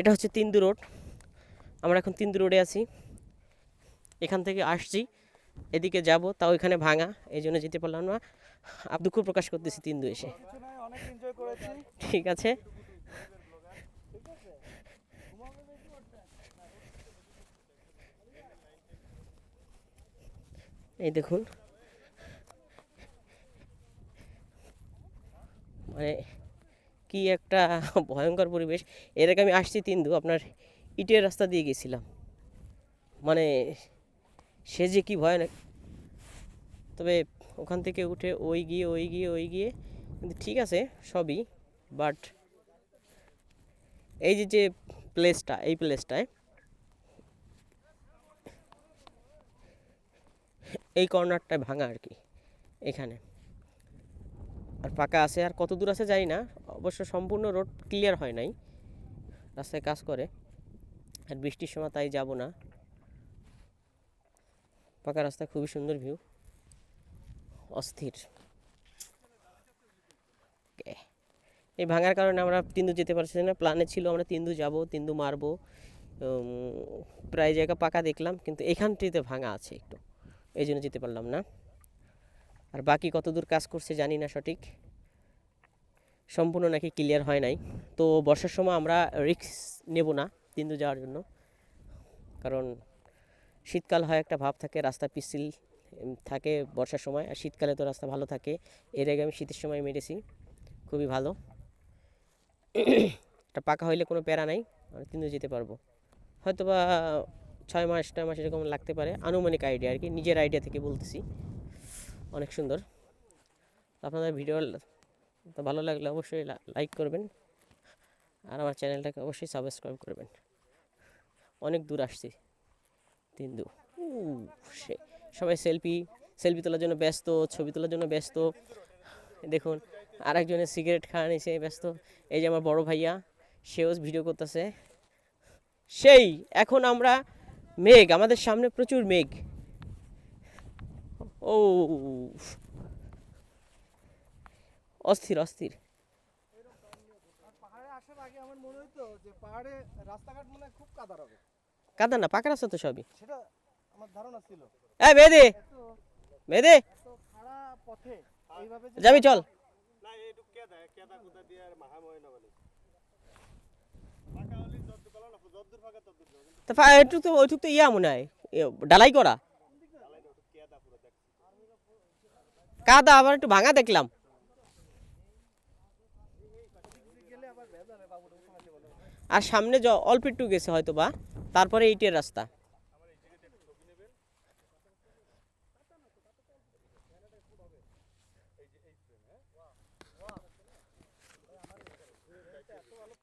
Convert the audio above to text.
এটা হচ্ছে তিন্দু রোড। আমরা এখন তিন্দু রোডে আছি। এখান থেকে আসছি, এদিকে যাব, তাও এখানে ভাঙা, এই জন্য যেতে পারলাম না। দুঃখ প্রকাশ করতেছি তিন্দু এসে। ঠিক আছে। এই দেখুন। মানে কি একটা ভয়ঙ্কর পরিবেশ। এর আগে আমি আসছি তিন্দু, আপনার ইটের রাস্তা দিয়ে গেছিলাম। মানে সে যে কি ভয়ানক। তবে ওখান থেকে উঠে ওই গিয়ে ওই গিয়ে ওই গিয়ে, কিন্তু ঠিক আছে, সবই বাট এই যে যে প্লেসটা এই প্লেসটায় এই কর্নারটায় ভাঙা আর কি, এখানে। আর পাকা আছে, আর কত দূর আছে জানি না অবশ্য সম্পূর্ণ রোড ক্লিয়ার হয় নাই। রাস্তায় কাজ করে। আর বৃষ্টির সময় তাই যাব না। পাকা রাস্তা, খুবই সুন্দর ভিউ। অস্থির। এই ভাঙার কারণে আমরা তিন্দু যেতে পারছি না। প্ল্যানে ছিল আমরা তিন্দু যাব, তিন্দু মারবো। প্রায় জায়গা পাকা দেখলাম, কিন্তু এখানটিতে ভাঙা আছে একটু। এই জন্য যেতে পারলাম না। আর বাকি কত দূর কাজ করছে জানি না সঠিক। সম্পূর্ণ নাকি ক্লিয়ার হয় নাই। তো বর্ষার সময় আমরা রিক্স নেব না তিন্দু যাওয়ার জন্য। কারণ শীতকাল হয় একটা ভাব থাকে, রাস্তা পিছিল থাকে বর্ষার সময়। আর শীতকালে তো রাস্তা ভালো থাকে। এর আগে আমি শীতের সময় মেরেছি। খুবই ভালো। এটা পাকা হইলে কোনো প্যারা নাই আমি তিনটে যেতে পারব। হয়তো বা ছয় মাস ছয় মাস এরকম লাগতে পারে। আনুমানিক আইডিয়া আর কি। নিজের আইডিয়া থেকে বলতেছি। অনেক সুন্দর। আপনাদের ভিডিও তো ভালো লাগলে অবশ্যই লাইক করবেন। আর আমার চ্যানেলটাকে অবশ্যই সাবস্ক্রাইব করবেন। অনেক দূর আসছি। তিন্দু সে, সবাই সেলফি সেলফি তোলার জন্য ব্যস্ত, ছবি তোলার জন্য ব্যস্ত। দেখুন আরেকজনের সিগারেট খাওয়া নিছে, ব্যস্ত। এই যে আমার বড় ভাইয়া, সেও ভিডিও করতেছে। সেই, এখন আমরা মেঘ, আমাদের সামনে প্রচুর মেঘ। ও অস্থির অস্থির আর পাহাড়ে আসার আগে আমার মনে হইতো যে পাহাড়ে রাস্তাঘাট মনে হয় খুব কাদার অস্থির কাদা না পাকা রাস্তা তো সবই। সেটা আমার ধারণা ছিল। এ মেয়েদে মেয়েদে এত খাড়া পথে এইভাবে যে যাবি চল। তা একটু তো ওইটুক তো ইয়া মনে হয় ডালাই করা। কাদা আবার একটু ভাঙা দেখলাম। আর সামনে অল্প একটু গেছে হয়তো বা তারপরে এইটের রাস্তা।